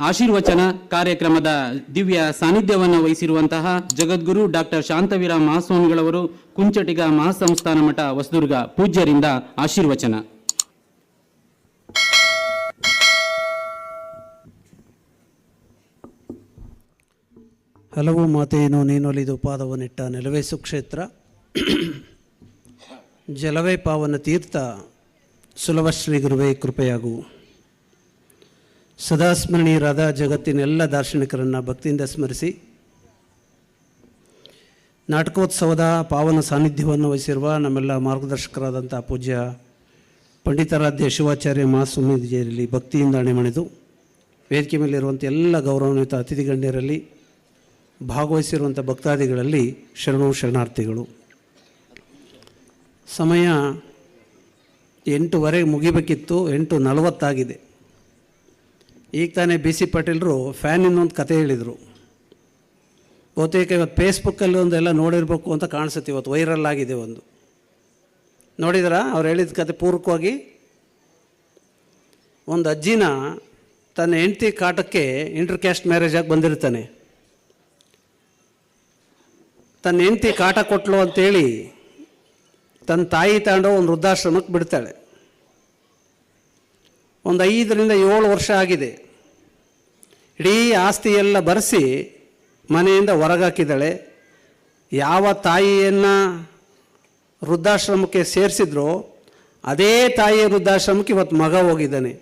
ಆಶೀರ್ವಚನ ಕಾರ್ಯಕ್ರಮದ ದಿವ್ಯ ಸಾನ್ನಿಧ್ಯವನ್ನು ವಹಿಸಿರುವಂತಹ ಜಗದ್ಗುರು ಡಾಕ್ಟರ್ ಶಾಂತವೀರ ಮಹಾಸ್ವಾಮಿಗಳವರು ಕುಂಚಟಿಗ ಮಹಾಸಂಸ್ಥಾನ ಮಠ ಹೊಸದುರ್ಗ ಪೂಜ್ಯರಿಂದ ಆಶೀರ್ವಚನ. ಹಲವು ಮಾತೆಯನ್ನು ನೀನೊಲಿದು ಪಾದವನ್ನಿಟ್ಟ ನೆಲವೇ ಸುಕ್ಷೇತ್ರ ಜಲವೇ ಪಾವನ ತೀರ್ಥ. ಸುಲಭ ಶ್ರೀ ಗುರುವೇ ಕೃಪೆಯಾಗು. ಸದಾ ಸ್ಮರಣೀಯರಾದ ಜಗತ್ತಿನ ಎಲ್ಲ ದಾರ್ಶನಿಕರನ್ನು ಭಕ್ತಿಯಿಂದ ಸ್ಮರಿಸಿ ನಾಟಕೋತ್ಸವದ ಪಾವನ ಸಾನ್ನಿಧ್ಯವನ್ನು ವಹಿಸಿರುವ ನಮ್ಮೆಲ್ಲ ಮಾರ್ಗದರ್ಶಕರಾದಂಥ ಪೂಜ್ಯ ಪಂಡಿತಾರಾಧ್ಯ ಶಿವಾಚಾರ್ಯ ಮಹಾಸ್ವಾಮೀಜಿಯರಲ್ಲಿ ಭಕ್ತಿಯಿಂದ ಅಣೆಮಣಿದು ವೇದಿಕೆ ಮೇಲಿರುವಂಥ ಎಲ್ಲ ಗೌರವಾನ್ವಿತ ಅತಿಥಿ ಗಣ್ಯರಲ್ಲಿ ಭಾಗವಹಿಸಿರುವಂಥ ಭಕ್ತಾದಿಗಳಲ್ಲಿ ಶರಣವು ಶರಣಾರ್ಥಿಗಳು. ಸಮಯ ಎಂಟುವರೆಗೆ ಮುಗಿಬೇಕಿತ್ತು, ಎಂಟು ನಲವತ್ತಾಗಿದೆ. ಈಗ ತಾನೇ ಬಿ ಸಿ ಪಾಟೀಲರು ಫ್ಯಾನಿನೊಂದು ಕತೆ ಹೇಳಿದರು. ಬಹುತೇಕ ಇವತ್ತು ಫೇಸ್ಬುಕ್ಕಲ್ಲಿ ಒಂದೆಲ್ಲ ನೋಡಿರಬೇಕು ಅಂತ ಕಾಣಿಸುತ್ತೆ ಇವತ್ತು, ವೈರಲ್ ಆಗಿದೆ ಒಂದು. ನೋಡಿದ್ರಾ? ಅವ್ರು ಹೇಳಿದ ಕತೆ ಪೂರ್ವಕವಾಗಿ ಒಂದು ಅಜ್ಜಿನ ತನ್ನ ಹೆಂಡತಿ ಕಾಟಕ್ಕೆ ಇಂಟರ್ ಕ್ಯಾಸ್ಟ್ ಮ್ಯಾರೇಜ್ ಆಗಿ ಬಂದಿರ್ತಾನೆ. ತನ್ನ ಹೆಂಡತಿ ಕಾಟ ಕೊಟ್ಲು ಅಂತೇಳಿ ತನ್ನ ತಾಯಿ ತಗೊಂಡು ಒಂದು ವೃದ್ಧಾಶ್ರಮಕ್ಕೆ ಬಿಡ್ತಾಳೆ. ಒಂದು ಐದರಿಂದ ಏಳು ವರ್ಷ ಆಗಿದೆ. ಇಡೀ ಎಲ್ಲ ಬರೆಸಿ ಮನೆಯಿಂದ ಹೊರಗಾಕಿದ್ದಾಳೆ. ಯಾವ ತಾಯಿಯನ್ನು ವೃದ್ಧಾಶ್ರಮಕ್ಕೆ ಸೇರಿಸಿದ್ರೋ ಅದೇ ತಾಯಿಯ ವೃದ್ಧಾಶ್ರಮಕ್ಕೆ ಇವತ್ತು ಮಗ ಹೋಗಿದ್ದಾನೆ.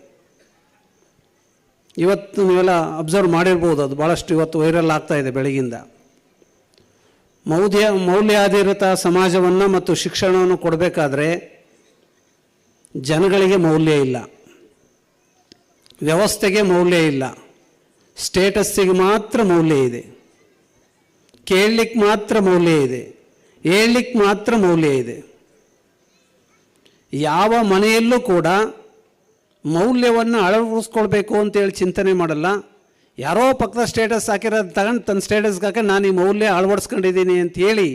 ಇವತ್ತು ನೀವೆಲ್ಲ ಅಬ್ಸರ್ವ್ ಮಾಡಿರ್ಬೋದು, ಅದು ಭಾಳಷ್ಟು ಇವತ್ತು ವೈರಲ್ ಆಗ್ತಾ ಇದೆ ಬೆಳಗಿಂದ. ಮೌಲ್ಯ ಮೌಲ್ಯಾಧಾರಿತ ಸಮಾಜವನ್ನು ಮತ್ತು ಶಿಕ್ಷಣವನ್ನು ಕೊಡಬೇಕಾದ್ರೆ ಜನಗಳಿಗೆ ಮೌಲ್ಯ ಇಲ್ಲ. ವ್ಯವಸ್ಥೆಗೆ ಮೌಲ್ಯ ಇಲ್ಲ. ಸ್ಟೇಟಸ್ಸಿಗೆ ಮಾತ್ರ ಮೌಲ್ಯ ಇದೆ. ಕೇಳಲಿಕ್ಕೆ ಮಾತ್ರ ಮೌಲ್ಯ ಇದೆ. ಹೇಳಲಿಕ್ಕೆ ಮಾತ್ರ ಮೌಲ್ಯ ಇದೆ. ಯಾವ ಮನೆಯಲ್ಲೂ ಕೂಡ ಮೌಲ್ಯವನ್ನು ಅಳವಡಿಸ್ಕೊಳ್ಬೇಕು ಅಂತೇಳಿ ಚಿಂತನೆ ಮಾಡಲ್ಲ. ಯಾರೋ ಪಕ್ಕದ ಸ್ಟೇಟಸ್ ಹಾಕಿರೋದು ತಗೊಂಡು ತನ್ನ ಸ್ಟೇಟಸ್ಗೆ ನಾನು ಈ ಮೌಲ್ಯ ಅಳವಡಿಸ್ಕೊಂಡಿದ್ದೀನಿ ಅಂತ ಹೇಳಿ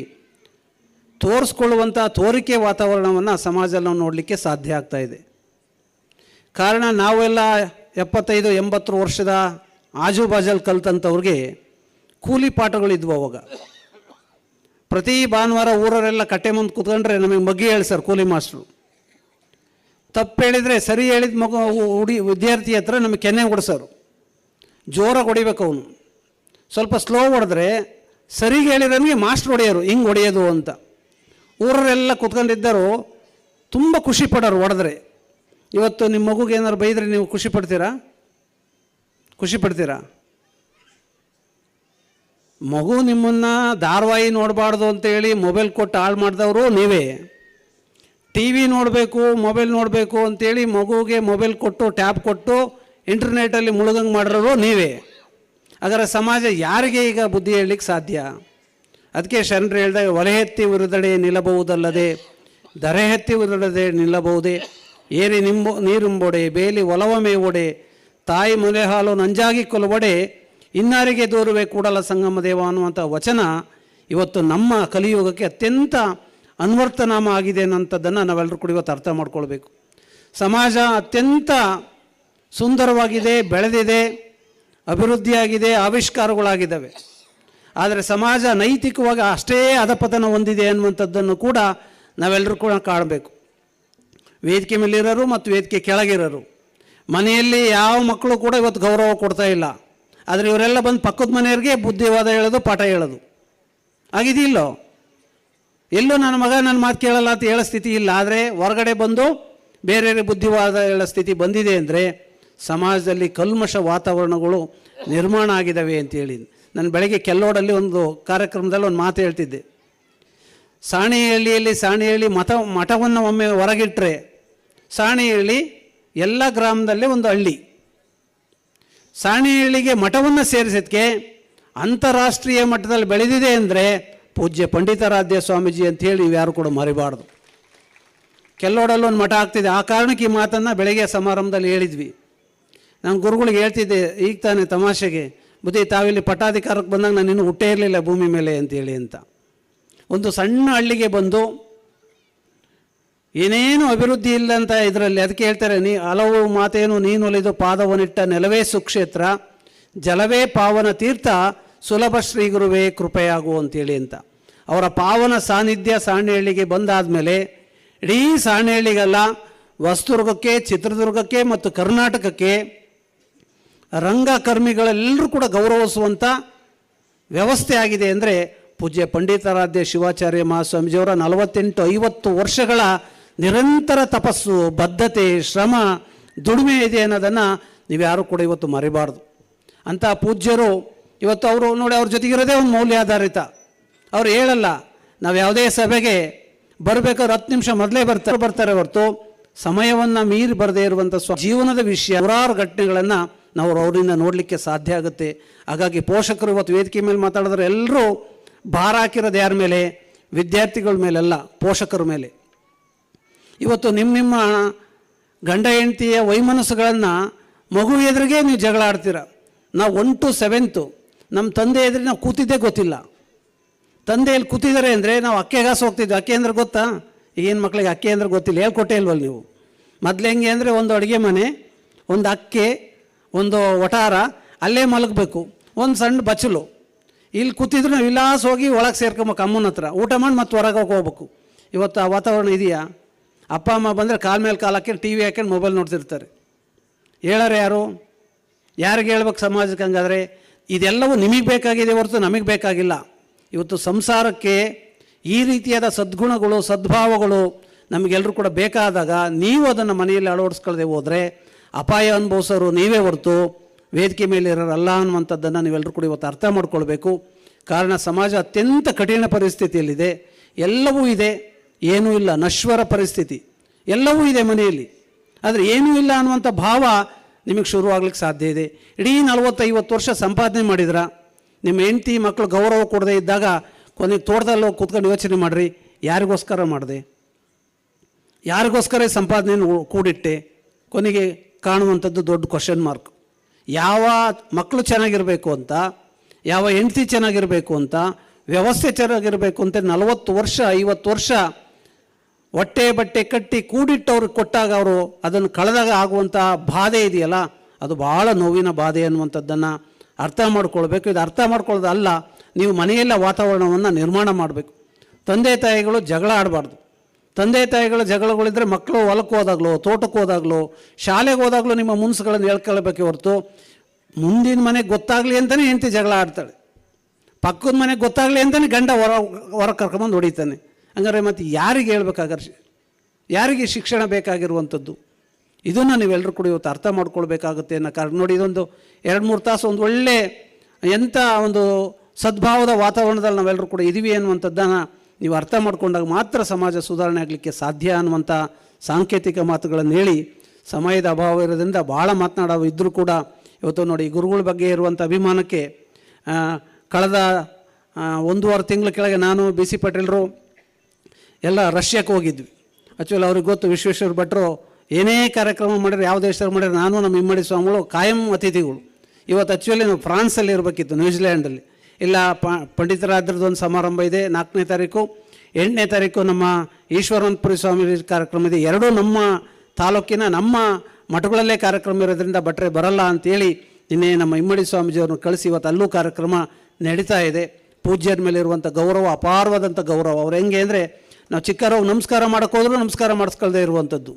ತೋರಿಸ್ಕೊಳ್ಳುವಂಥ ತೋರಿಕೆ ವಾತಾವರಣವನ್ನು ಸಮಾಜದಲ್ಲಿ ನೋಡಲಿಕ್ಕೆ ಸಾಧ್ಯ ಆಗ್ತಾ ಇದೆ. ಕಾರಣ ನಾವೆಲ್ಲ ಎಪ್ಪತ್ತೈದು ಎಂಬತ್ತು ವರ್ಷದ ಆಜುಬಾಜಲ್ಲಿ ಕಲ್ತಂಥವ್ರಿಗೆ ಕೂಲಿ ಪಾಠಗಳಿದ್ವು ಅವಾಗ. ಪ್ರತಿ ಭಾನುವಾರ ಊರವರೆಲ್ಲ ಕಟ್ಟೆ ಮುಂದೆ ಕೂತ್ಕೊಂಡ್ರೆ ನಮಗೆ ಮಗ್ಗಿ ಹೇಳಿ ಸರ್ ಕೂಲಿ ಮಾಸ್ಟ್ರು. ತಪ್ಪು ಹೇಳಿದರೆ ಸರಿ ಹೇಳಿದ ಮಗು ಹುಡಿ ವಿದ್ಯಾರ್ಥಿ ಹತ್ರ ನಮಗೆ ಕೆನ್ನೆ ಹೊಡ್ಸೋರು. ಜೋರಾಗಿ ಹೊಡಿಬೇಕು ಅವನು. ಸ್ವಲ್ಪ ಸ್ಲೋ ಹೊಡೆದ್ರೆ ಸರಿಗೆ ಹೇಳಿರೋನಿಗೆ ಮಾಸ್ಟ್ರ್ ಹೊಡೆಯೋರು, ಹಿಂಗೆ ಹೊಡೆಯೋದು ಅಂತ. ಊರರೆಲ್ಲ ಕುತ್ಕೊಂಡಿದ್ದರು, ತುಂಬ ಖುಷಿ ಪಡೋರು ಹೊಡೆದ್ರೆ. ಇವತ್ತು ನಿಮ್ಮ ಮಗುಗೆ ಏನಾದ್ರು ಬೈದರೆ ನೀವು ಖುಷಿ ಪಡ್ತೀರಾ? ಖುಷಿ ಪಡ್ತೀರಾ? ಮಗು ನಿಮ್ಮನ್ನು ಧಾರಾವಾಹಿ ನೋಡಬಾರ್ದು ಅಂತೇಳಿ ಮೊಬೈಲ್ ಕೊಟ್ಟು ಹಾಳು ಮಾಡಿದವರು ನೀವೇ. ಟಿ ವಿ ನೋಡಬೇಕು, ಮೊಬೈಲ್ ನೋಡಬೇಕು ಅಂತೇಳಿ ಮಗುಗೆ ಮೊಬೈಲ್ ಕೊಟ್ಟು, ಟ್ಯಾಬ್ ಕೊಟ್ಟು ಇಂಟರ್ನೆಟಲ್ಲಿ ಮುಳುಗಂಗೆ ಮಾಡಿರೋರು ನೀವೇ. ಅದರ ಸಮಾಜ ಯಾರಿಗೆ ಈಗ ಬುದ್ಧಿ ಹೇಳಲಿಕ್ಕೆ ಸಾಧ್ಯ? ಅದಕ್ಕೆ ಶರಣರು ಹೇಳಿದಾಗ ಒಲೆ ಎತ್ತಿ ಉರಿದಡೆ ನಿಲ್ಲಬಹುದಲ್ಲದೆ ದರೆ ಎತ್ತಿ ಉರಿದಡೆ ನಿಲ್ಲಬಹುದೇ? ಏರಿ ನಿಂಬು ನೀರುಂಬೊಡೆ, ಬೇಲಿ ಒಲವ ಒಡೆ ತಾಯಿ ಮೊಲೆ ಹಾಲು ನಂಜಾಗಿ ಕೊಲುವಡೆ, ಇನ್ನಾರಿಗೆ ದೂರುವೆ ಕೂಡಲ ಸಂಗಮ ದೇವ ಅನ್ನುವಂಥ ವಚನ ಇವತ್ತು ನಮ್ಮ ಕಲಿಯುಗಕ್ಕೆ ಅತ್ಯಂತ ಅನ್ವರ್ತನಾಮ ಆಗಿದೆ ಅನ್ನೋಂಥದ್ದನ್ನು ನಾವೆಲ್ಲರೂ ಕೂಡ ಇವತ್ತು ಅರ್ಥ ಮಾಡ್ಕೊಳ್ಬೇಕು. ಸಮಾಜ ಅತ್ಯಂತ ಸುಂದರವಾಗಿದೆ, ಬೆಳೆದಿದೆ, ಅಭಿವೃದ್ಧಿಯಾಗಿದೆ, ಆವಿಷ್ಕಾರಗಳಾಗಿದ್ದಾವೆ. ಆದರೆ ಸಮಾಜ ನೈತಿಕವಾಗಿ ಅಷ್ಟೇ ಅಧಪತನ ಹೊಂದಿದೆ ಅನ್ನುವಂಥದ್ದನ್ನು ಕೂಡ ನಾವೆಲ್ಲರೂ ಕೂಡ ಕಾಣಬೇಕು. ವೇದಿಕೆ ಮೇಲಿರೋರು ಮತ್ತು ವೇದಿಕೆ ಕೆಳಗಿರೋರು ಮನೆಯಲ್ಲಿ ಯಾವ ಮಕ್ಕಳು ಕೂಡ ಇವತ್ತು ಗೌರವ ಕೊಡ್ತಾ ಇಲ್ಲ. ಆದರೆ ಇವರೆಲ್ಲ ಬಂದು ಪಕ್ಕದ ಮನೆಯವ್ರಿಗೆ ಬುದ್ಧಿವಾದ ಹೇಳೋದು, ಪಾಠ ಹೇಳೋದು. ಆಗಿದೆಯಿಲ್ಲೋ ಎಲ್ಲೂ ನನ್ನ ಮಗ ನನ್ನ ಮಾತು ಕೇಳಲ್ಲ ಅಂತ ಹೇಳೋ ಸ್ಥಿತಿ ಇಲ್ಲ. ಆದರೆ ಹೊರಗಡೆ ಬಂದು ಬೇರೆ ಬುದ್ಧಿವಾದ ಹೇಳೋ ಸ್ಥಿತಿ ಬಂದಿದೆ ಅಂದರೆ ಸಮಾಜದಲ್ಲಿ ಕಲ್ಮಶ ವಾತಾವರಣಗಳು ನಿರ್ಮಾಣ ಆಗಿದ್ದಾವೆ ಅಂತೇಳಿ ನಾನು ಬೆಳಗ್ಗೆ ಕೆಲ್ಲೋಡಲ್ಲಿ ಒಂದು ಕಾರ್ಯಕ್ರಮದಲ್ಲಿ ಒಂದು ಮಾತು ಹೇಳ್ತಿದ್ದೆ. ಸಾಣಿಹಳ್ಳಿಯಲ್ಲಿ ಸಾಣಿಹಳ್ಳಿ ಮತ ಮಠವನ್ನು ಒಮ್ಮೆ ಹೊರಗಿಟ್ಟರೆ ಸಾಣಿಹಳ್ಳಿ ಎಲ್ಲ ಗ್ರಾಮದಲ್ಲೇ ಒಂದು ಹಳ್ಳಿ. ಸಾಣೆಹಳ್ಳಿಗೆ ಮಠವನ್ನು ಸೇರಿಸೋದಕ್ಕೆ ಅಂತಾರಾಷ್ಟ್ರೀಯ ಮಟ್ಟದಲ್ಲಿ ಬೆಳೆದಿದೆ ಅಂದರೆ ಪೂಜ್ಯ ಪಂಡಿತಾರಾಧ್ಯ ಸ್ವಾಮೀಜಿ ಅಂತ ಹೇಳಿ ಯಾರು ಕೂಡ ಮರಿಬಾರ್ದು. ಕೆಲವಡಲ್ಲಿ ಒಂದು ಮಠ ಆಗ್ತಿದೆ. ಆ ಕಾರಣಕ್ಕೆ ಈ ಮಾತನ್ನು ಬೆಳಗ್ಗೆ ಸಮಾರಂಭದಲ್ಲಿ ಹೇಳಿದ್ವಿ. ನಾನು ಗುರುಗಳಿಗೆ ಹೇಳ್ತಿದ್ದೆ, ಈಗ ತಾನೇ ತಮಾಷೆಗೆ, ಬುದ್ಧಿ, ತಾವಿಲ್ಲಿ ಪಟ್ಟಾಧಿಕಾರಕ್ಕೆ ಬಂದಾಗ ನಾನು ಇನ್ನೂ ಹುಟ್ಟೇ ಇರಲಿಲ್ಲ ಭೂಮಿ ಮೇಲೆ ಅಂತೇಳಿ ಅಂತ. ಒಂದು ಸಣ್ಣ ಹಳ್ಳಿಗೆ ಬಂದು ಏನೇನು ಅಭಿವೃದ್ಧಿ ಇಲ್ಲ ಅಂತ ಇದರಲ್ಲಿ ಅದಕ್ಕೆ ಹೇಳ್ತಾರೆ, ನೀ ಹಲವು ಮಾತೇನು ನೀನು ಒಲಿದು ಪಾದವನಿಟ್ಟ ನೆಲವೇ ಸುಕ್ಷೇತ್ರ, ಜಲವೇ ಪಾವನ ತೀರ್ಥ, ಸುಲಭ ಶ್ರೀ ಗುರುವೇ ಕೃಪೆಯಾಗು ಅಂತೇಳಿ ಅಂತ. ಅವರ ಪಾವನ ಸಾನ್ನಿಧ್ಯ ಸಾಣೆಹಳ್ಳಿಗೆ ಬಂದಾದಮೇಲೆ ಇಡೀ ಸಾಣೆಹಳ್ಳಿಗೆಲ್ಲ ವಸ್ತುರ್ಗಕ್ಕೆ ಚಿತ್ರದುರ್ಗಕ್ಕೆ ಮತ್ತು ಕರ್ನಾಟಕಕ್ಕೆ ರಂಗಕರ್ಮಿಗಳೆಲ್ಲರೂ ಕೂಡ ಗೌರವಿಸುವಂಥ ವ್ಯವಸ್ಥೆ ಆಗಿದೆ ಅಂದರೆ ಪೂಜ್ಯ ಪಂಡಿತಾರಾಧ್ಯ ಶಿವಾಚಾರ್ಯ ಮಹಾಸ್ವಾಮೀಜಿಯವರ ನಲವತ್ತೆಂಟು ಐವತ್ತು ವರ್ಷಗಳ ನಿರಂತರ ತಪಸ್ಸು, ಬದ್ಧತೆ, ಶ್ರಮ, ದುಡಿಮೆ ಇದೆ ಅನ್ನೋದನ್ನು ಯಾರು ಕೂಡ ಇವತ್ತು ಮರಿಬಾರ್ದು. ಅಂಥ ಪೂಜ್ಯರು ಇವತ್ತು ಅವರು ನೋಡಿ ಅವ್ರ ಜೊತೆಗಿರೋದೇ ಒಂದು ಮೌಲ್ಯಾಧಾರಿತ ಅವ್ರು ಹೇಳಲ್ಲ, ನಾವು ಯಾವುದೇ ಸಭೆಗೆ ಬರಬೇಕಾದ್ರೆ ಹತ್ತು ನಿಮಿಷ ಮೊದಲೇ ಬರ್ತಾರೆ ಬರ್ತಾರೆ ಹೊರತು ಸಮಯವನ್ನು ಮೀರಿ ಬರದೇ ಇರುವಂಥ ಸ್ವ, ಜೀವನದ ವಿಷಯ, ನೂರಾರು ಘಟನೆಗಳನ್ನು ನಾವು ಅವರಿಂದ ನೋಡಲಿಕ್ಕೆ ಸಾಧ್ಯ ಆಗುತ್ತೆ. ಹಾಗಾಗಿ ಪೋಷಕರು ಇವತ್ತು ವೇದಿಕೆ ಮೇಲೆ ಮಾತಾಡಿದ್ರೆ ಎಲ್ಲರೂ ಭಾರ ಹಾಕಿರೋದು ಯಾರ ಮೇಲೆ? ವಿದ್ಯಾರ್ಥಿಗಳ ಮೇಲೆಲ್ಲ, ಪೋಷಕರ ಮೇಲೆ. ಇವತ್ತು ನಿಮ್ಮ ನಿಮ್ಮ ಗಂಡ ಹೆಂಡತಿಯ ವೈಮನಸ್ಸುಗಳನ್ನು ಮಗು ಎದುರಿಗೆ ನೀವು ಜಗಳ ಆಡ್ತೀರ ನಾವು ಒನ್ ಟು ಸೆವೆಂತು ನಮ್ಮ ತಂದೆ ಎದುರಿಗೆ ನಾವು ಕೂತಿದ್ದೇ ಗೊತ್ತಿಲ್ಲ. ತಂದೆಯಲ್ಲಿ ಕೂತಿದ್ದಾರೆ ಅಂದರೆ ನಾವು ಅಕ್ಕೆಗಾಸು ಹೋಗ್ತಿದ್ವಿ. ಅಕ್ಕಿ ಅಂದ್ರೆ ಗೊತ್ತಾ? ಏನು ಮಕ್ಳಿಗೆ ಅಕ್ಕಿ ಅಂದ್ರೆ ಗೊತ್ತಿಲ್ಲ. ಹೇಳ್ಕೊಟ್ಟೇ ಇಲ್ವಲ್ಲ ನೀವು? ಮೊದಲು ಹೆಂಗೆ ಅಂದರೆ ಒಂದು ಅಡುಗೆ ಮನೆ, ಒಂದು ಅಕ್ಕೆ, ಒಂದು ಒಟಾರ ಅಲ್ಲೇ ಮಲಗಬೇಕು. ಒಂದು ಸಣ್ಣ ಬಚ್ಚಲು. ಇಲ್ಲಿ ಕೂತಿದ್ರು ನಾವು ವಿಲಾಸ ಹೋಗಿ ಒಳಗೆ ಸೇರ್ಕೊಬೇಕು ಅಮ್ಮನ ಹತ್ರ. ಊಟ ಮಾಡಿ ಮತ್ತೆ ಹೊರಗೆ ಹೋಗ್ಬೇಕು. ಇವತ್ತು ಆ ವಾತಾವರಣ ಇದೆಯಾ? ಅಪ್ಪ, ಅಮ್ಮ ಬಂದರೆ ಕಾಲ ಮೇಲೆ ಕಾಲು ಹಾಕ್ಕೊಂಡು ಟಿ ವಿ ಹಾಕೊಂಡು ಮೊಬೈಲ್ ನೋಡ್ತಿರ್ತಾರೆ. ಹೇಳೋರು ಯಾರು? ಯಾರಿಗೆ ಹೇಳ್ಬೇಕು ಸಮಾಜಕ್ಕೆ ಹಂಗಾದರೆ? ಇದೆಲ್ಲವೂ ನಿಮಗೆ ಬೇಕಾಗಿದೆ ಹೊರತು ನಮಗೆ ಬೇಕಾಗಿಲ್ಲ. ಇವತ್ತು ಸಂಸಾರಕ್ಕೆ ಈ ರೀತಿಯಾದ ಸದ್ಗುಣಗಳು, ಸದ್ಭಾವಗಳು ನಮಗೆಲ್ಲರೂ ಕೂಡ ಬೇಕಾದಾಗ ನೀವು ಅದನ್ನು ಮನೆಯಲ್ಲಿ ಅಳವಡಿಸ್ಕೊಳ್ಳದೆ ಹೋದರೆ ಅಪಾಯ ಅನುಭವಿಸೋರು ನೀವೇ ಹೊರತು ವೇದಿಕೆ ಮೇಲೆ ಇರೋರಲ್ಲ ಅನ್ನುವಂಥದ್ದನ್ನು ನೀವೆಲ್ಲರೂ ಕೂಡ ಇವತ್ತು ಅರ್ಥ ಮಾಡ್ಕೊಳ್ಬೇಕು. ಕಾರಣ ಸಮಾಜ ಅತ್ಯಂತ ಕಠಿಣ ಪರಿಸ್ಥಿತಿಯಲ್ಲಿದೆ. ಎಲ್ಲವೂ ಇದೆ. ಏನೂ ಇಲ್ಲ, ನಶ್ವರ ಪರಿಸ್ಥಿತಿ. ಎಲ್ಲವೂ ಇದೆ ಮನೆಯಲ್ಲಿ. ಆದರೆ ಏನೂ ಇಲ್ಲ ಅನ್ನುವಂಥ ಭಾವ ನಿಮಗೆ ಶುರುವಾಗಲಿಕ್ಕೆ ಸಾಧ್ಯ ಇದೆ. ಇಡೀ ನಲವತ್ತೈವತ್ತು ವರ್ಷ ಸಂಪಾದನೆ ಮಾಡಿದ್ರ? ನಿಮ್ಮ ಹೆಂಡತಿ ಮಕ್ಕಳು ಗೌರವ ಕೊಡದೇ ಇದ್ದಾಗ ಕೊನೆಗೆ ತೋಟದಲ್ಲಿ ಹೋಗಿ ಕೂತ್ಕೊಂಡು ಯೋಚನೆ ಮಾಡಿರಿ, ಯಾರಿಗೋಸ್ಕರ ಮಾಡಿದೆ? ಯಾರಿಗೋಸ್ಕರ ಸಂಪಾದನೆಯನ್ನು ಕೂಡಿಟ್ಟೆ? ಕೊನೆಗೆ ಕಾಣುವಂಥದ್ದು ದೊಡ್ಡ ಕ್ವಶನ್ ಮಾರ್ಕ್ ಯಾವ ಮಕ್ಕಳು ಚೆನ್ನಾಗಿರಬೇಕು ಅಂತ, ಯಾವ ಹೆಂಡತಿ ಚೆನ್ನಾಗಿರಬೇಕು ಅಂತ, ವ್ಯವಸ್ಥೆ ಚೆನ್ನಾಗಿರಬೇಕು ಅಂತ ನಲವತ್ತು ವರ್ಷ, ಐವತ್ತು ವರ್ಷ ಹೊಟ್ಟೆ ಬಟ್ಟೆ ಕಟ್ಟಿ ಕೂಡಿಟ್ಟವ್ರಿಗೆ ಕೊಟ್ಟಾಗ ಅವರು ಅದನ್ನು ಕಳೆದಾಗ ಆಗುವಂತಹ ಬಾಧೆ ಇದೆಯಲ್ಲ? ಅದು ಭಾಳ ನೋವಿನ ಬಾಧೆ ಅನ್ನುವಂಥದ್ದನ್ನು ಅರ್ಥ ಮಾಡ್ಕೊಳ್ಬೇಕು. ಇದು ಅರ್ಥ ಮಾಡ್ಕೊಳ್ಳೋದಲ್ಲ, ನೀವು ಮನೆಯಲ್ಲ ವಾತಾವರಣವನ್ನು ನಿರ್ಮಾಣ ಮಾಡಬೇಕು. ತಂದೆ ತಾಯಿಗಳು ಜಗಳ ಆಡಬಾರ್ದು. ತಂದೆ ತಾಯಿಗಳು ಜಗಳಗಳಿದ್ರೆ ಮಕ್ಕಳು ಹೊಲಕ್ಕೆ ಹೋದಾಗಲೋ, ತೋಟಕ್ಕೆ ಹೋದಾಗಲೋ, ಶಾಲೆಗೆ ಹೋದಾಗಲೂ ನಿಮ್ಮ ಮುನ್ಸುಗಳನ್ನು ಹೇಳ್ಕೊಳ್ಬೇಕೆ ಹೊರತು ಮುಂದಿನ ಮನೆಗೆ ಗೊತ್ತಾಗಲಿ ಅಂತಲೇ ಹೆಂಡತಿ ಜಗಳ ಆಡ್ತಾಳೆ. ಪಕ್ಕದ ಮನೆಗೆ ಗೊತ್ತಾಗಲಿ ಅಂತಲೇ ಗಂಡ ಹೊರ ಹೊರ ಕರ್ಕೊಂಬಂದು ಹೊಡಿತಾನೆ. ಹಂಗಾರೆ ಮತ್ತು ಯಾರಿಗೆ ಹೇಳ್ಬೇಕಾಗಾರೆ ಯಾರಿಗೆ ಶಿಕ್ಷಣ ಬೇಕಾಗಿರುವಂಥದ್ದು? ಇದನ್ನು ನೀವೆಲ್ಲರೂ ಕೂಡ ಇವತ್ತು ಅರ್ಥ ಮಾಡ್ಕೊಳ್ಬೇಕಾಗುತ್ತೆ ಅನ್ನೋ ಕಾರಣ. ನೋಡಿ, ಇದೊಂದು ಎರಡು ಮೂರು ತಾಸು ಒಂದು ಒಳ್ಳೆ ಎಂಥ ಒಂದು ಸದ್ಭಾವದ ವಾತಾವರಣದಲ್ಲಿ ನಾವೆಲ್ಲರೂ ಕೂಡ ಇದೀವಿ ಅನ್ನುವಂಥದ್ದನ್ನು ನೀವು ಅರ್ಥ ಮಾಡಿಕೊಂಡಾಗ ಮಾತ್ರ ಸಮಾಜ ಸುಧಾರಣೆ ಆಗಲಿಕ್ಕೆ ಸಾಧ್ಯ ಅನ್ನುವಂಥ ಸಾಂಕೇತಿಕ ಮಾತುಗಳನ್ನು ಹೇಳಿ, ಸಮಯದ ಅಭಾವ ಇರೋದ್ರಿಂದ ಭಾಳ ಮಾತನಾಡೋ ಇದ್ದರೂ ಕೂಡ ಇವತ್ತು ನೋಡಿ ಗುರುಗಳ ಬಗ್ಗೆ ಇರುವಂಥ ಅಭಿಮಾನಕ್ಕೆ ಕಳೆದ ಒಂದೂವರೆ ತಿಂಗಳ ಕೆಳಗೆ ನಾನು ಬಿ ಸಿ ಪಟೇಲರು ಎಲ್ಲ ರಷ್ಯಾಕ್ಕೆ ಹೋಗಿದ್ವಿ. ಆ್ಯಕ್ಚುಲಿ ಅವ್ರಿಗೆ ಗೊತ್ತು, ವಿಶ್ವೇಶ್ವರ ಭಟ್ರು ಏನೇ ಕಾರ್ಯಕ್ರಮ ಮಾಡಿದ್ರು, ಯಾವ ದೇಶದಲ್ಲಿ ಮಾಡಿದ್ರು, ನಾನು ನಮ್ಮ ಇಮ್ಮಡಿ ಸ್ವಾಮಿಗಳು ಕಾಯಂ ಅತಿಥಿಗಳು. ಇವತ್ತು ಆ್ಯಕ್ಚುಲಿ ನಾವು ಫ್ರಾನ್ಸಲ್ಲಿ ಇರಬೇಕಿತ್ತು, ನ್ಯೂಜಿಲ್ಯಾಂಡಲ್ಲಿ. ಇಲ್ಲ ಪಂಡಿತರಾದ್ರದ್ದು ಒಂದು ಸಮಾರಂಭ ಇದೆ, ನಾಲ್ಕನೇ ತಾರೀಕು. ಎಂಟನೇ ತಾರೀಕು ನಮ್ಮ ಈಶ್ವರನಪುರಿ ಸ್ವಾಮಿ ಕಾರ್ಯಕ್ರಮ ಇದೆ. ಎರಡೂ ನಮ್ಮ ತಾಲೂಕಿನ ನಮ್ಮ ಮಠಗಳಲ್ಲೇ ಕಾರ್ಯಕ್ರಮ ಇರೋದ್ರಿಂದ ಭಟ್ರೆ ಬರಲ್ಲ ಅಂತೇಳಿ ನಿನ್ನೆ ನಮ್ಮ ಇಮ್ಮಡಿ ಸ್ವಾಮೀಜಿಯವ್ರನ್ನ ಕಳಿಸಿ ಇವತ್ತು ಅಲ್ಲೂ ಕಾರ್ಯಕ್ರಮ ನಡೀತಾ ಇದೆ. ಪೂಜ್ಯರ ಮೇಲೆ ಇರುವಂಥ ಗೌರವ, ಅಪಾರವಾದಂಥ ಗೌರವ. ಅವ್ರು ಹೆಂಗೆ ಅಂದರೆ ನಾವು ಚಿಕ್ಕರು ನಮಸ್ಕಾರ ಮಾಡೋಕ್ಕೋದ್ರೂ ನಮಸ್ಕಾರ ಮಾಡಿಸ್ಕೊಳ್ದೆ ಇರುವಂಥದ್ದು.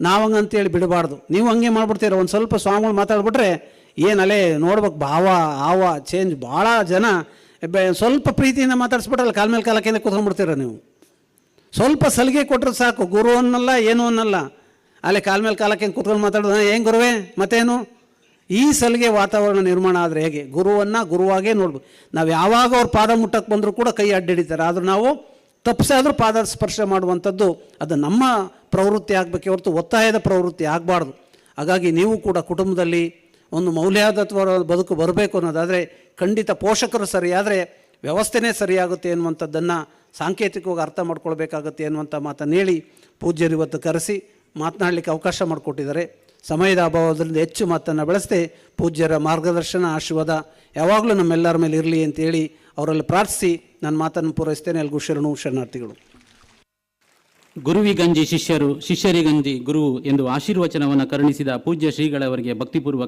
ನಾವು ಹಂಗೆ ಅಂತೇಳಿ ಬಿಡಬಾರ್ದು. ನೀವು ಹಂಗೆ ಮಾಡ್ಬಿಡ್ತೀರ. ಒಂದು ಸ್ವಲ್ಪ ಸ್ವಾಮಿಗಳು ಮಾತಾಡ್ಬಿಟ್ರೆ ಏನಲ್ಲೇ ನೋಡ್ಬೇಕು ಭಾವ ಆವ ಚೇಂಜ್ ಭಾಳ ಜನ ಸ್ವಲ್ಪ ಪ್ರೀತಿಯಿಂದ ಮಾತಾಡಿಸ್ಬಿಟ್ರಲ್ಲ ಕಾಲ ಮೇಲೆ ಕಾಲಕ್ಕೆ ಕೂತ್ಕೊಂಡ್ಬಿಡ್ತೀರ ನೀವು? ಸ್ವಲ್ಪ ಸಲಿಗೆ ಕೊಟ್ಟರೆ ಸಾಕು. ಗುರು ಅನ್ನಲ್ಲ, ಏನು ಅನ್ನಲ್ಲ. ಅಲ್ಲೇ ಕಾಲ ಮೇಲೆ ಕಾಲಕ್ಕೆ ಕೂತ್ಕೊಂಡು ಮಾತಾಡೋದು? ಏನು ಗುರುವೇ, ಮತ್ತೇನು? ಈ ಸಲಿಗೆ ವಾತಾವರಣ ನಿರ್ಮಾಣ ಆದರೆ ಹೇಗೆ? ಗುರುವನ್ನು ಗುರುವಾಗೇ ನೋಡ್ಬೇಕು ನಾವು ಯಾವಾಗ ಅವ್ರ ಪಾದ ಮುಟ್ಟಕ್ಕೆ ಬಂದರೂ ಕೂಡ ಕೈ ಅಡ್ಡಿಡಿತಾರೆ. ಆದರೂ ನಾವು ತಪ್ಪಿಸಾದ್ರೂ ಪಾದ ಸ್ಪರ್ಶ ಮಾಡುವಂಥದ್ದು ಅದು ನಮ್ಮ ಪ್ರವೃತ್ತಿ ಆಗಬೇಕೆ ಹೊರತು ಒತ್ತಾಯದ ಪ್ರವೃತ್ತಿ ಆಗಬಾರ್ದು. ಹಾಗಾಗಿ ನೀವು ಕೂಡ ಕುಟುಂಬದಲ್ಲಿ ಒಂದು ಮೌಲ್ಯಾದತ್ವ ಬದುಕು ಬರಬೇಕು ಅನ್ನೋದಾದರೆ ಖಂಡಿತ ಪೋಷಕರು ಸರಿಯಾದರೆ ವ್ಯವಸ್ಥೆನೇ ಸರಿಯಾಗುತ್ತೆ ಅನ್ನುವಂಥದ್ದನ್ನು ಸಾಂಕೇತಿಕವಾಗಿ ಅರ್ಥ ಮಾಡ್ಕೊಳ್ಬೇಕಾಗುತ್ತೆ ಅನ್ನುವಂಥ ಮಾತನ್ನು ಹೇಳಿ ಪೂಜ್ಯರು ಇವತ್ತು ಕರೆಸಿ ಮಾತನಾಡಲಿಕ್ಕೆ ಅವಕಾಶ ಮಾಡಿಕೊಟ್ಟಿದ್ದಾರೆ. ಸಮಯದ ಅಭಾವದಿಂದ ಹೆಚ್ಚು ಮಾತನ್ನು ಬೆಳೆಸದೆ ಪೂಜ್ಯರ ಮಾರ್ಗದರ್ಶನ, ಆಶೀರ್ವಾದ ಯಾವಾಗಲೂ ನಮ್ಮೆಲ್ಲರ ಮೇಲೆ ಇರಲಿ ಅಂತೇಳಿ ಅವರಲ್ಲಿ ಪ್ರಾರ್ಥಿಸಿ ನನ್ನ ಮಾತನ್ನು ಪೂರೈಸ್ತೇನೆ. ಎಲ್ಗೂ ಶರಣು ಶರಣಾರ್ಥಿಗಳು. ಗುರುವಿಗಂಜಿ ಶಿಷ್ಯರು, ಶಿಷ್ಯರಿಗಂಜಿ ಗುರು ಎಂದು ಆಶೀರ್ವಚನವನ್ನು ಕರುಣಿಸಿದ ಪೂಜ್ಯ ಶ್ರೀಗಳವರಿಗೆ ಭಕ್ತಿಪೂರ್ವಕ